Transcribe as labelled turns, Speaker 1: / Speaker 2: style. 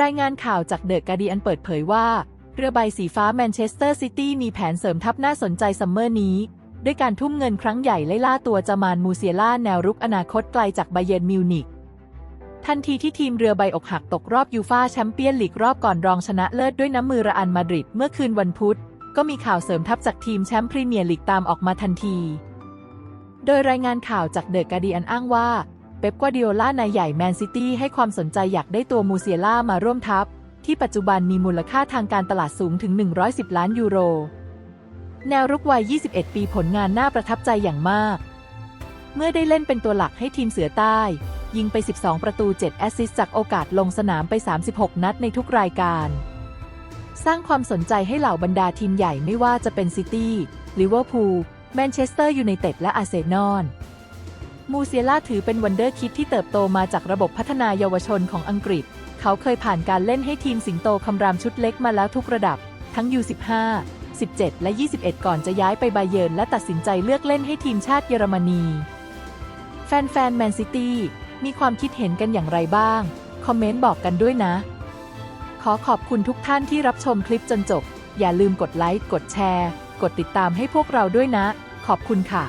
Speaker 1: รายงานข่าวจากเดอะการ์ดียนเปิดเผยว่า เรือใบสีฟ้าแมนเชสเตอร์ซิตี้มีแผนเสริมทัพน่าสนใจซัมเมอร์นี้ ด้วยการทุ่มเงินครั้งใหญ่ไล่ล่าตัวจามานมูเซียล่าแนวรุกอนาคตไกลจากไบเยนมิวนิกทันทีที่ทีมเรือใบอกหักตกรอบยูฟาแชมเปี้ยนลีกรอบก่อนรองชนะเลิศด้วยน้ำมือระอันมาดริดเมื่อคืนวันพุธ ก็มีข่าวเสริมทัพจากทีมแชมป์พรีเมียร์ลีกตามออกมาทันที โดยรายงานข่าวจากเดอะการ์เดียนอ้างว่า เป๊ปกัวดิโอล่านายใหญ่แมนซิตี้ให้ความสนใจอยากได้ตัวมูเซียล่ามาร่วมทัพ ที่ปัจจุบันมีมูลค่าทางการตลาดสูงถึง 110 ล้านยูโร แนวรุกวัย 21 ปีผลงานน่าประทับใจอย่างมาก เมื่อได้เล่นเป็นตัวหลักให้ทีมเสือใต้ ยิงไป 12 ประตู 7 แอสซิสต์จากโอกาสลงสนามไป 36 นัดในทุกรายการ สร้างความสนใจให้เหล่าบรรดาทีมใหญ่ไม่ว่าจะเป็นซิตี้ ลิเวอร์พูล แมนเชสเตอร์ยูไนเต็ดและอาร์เซนอล มูเซียล่าถือเป็นวันเดอร์คิดที่เติบโตมาจากระบบพัฒนาเยาวชนของอังกฤษ เขาเคยผ่านการเล่นให้ทีมสิงโตคำรามชุดเล็กมาแล้วทุกระดับ ทั้ง U15 17 และ 21 ก่อนจะย้ายไปไบเยิร์นและตัดสินใจเลือกเล่นให้ทีมชาติเยอรมนี แฟนๆแมนซิตี้มีความคิดเห็นกันอย่างไรบ้าง คอมเมนต์บอกกันด้วยนะ ขอขอบคุณทุกท่านที่รับชมคลิปจนจบ อย่าลืมกดไลค์ กดแชร์ กดติดตามให้พวกเราด้วยนะ ขอบคุณค่ะ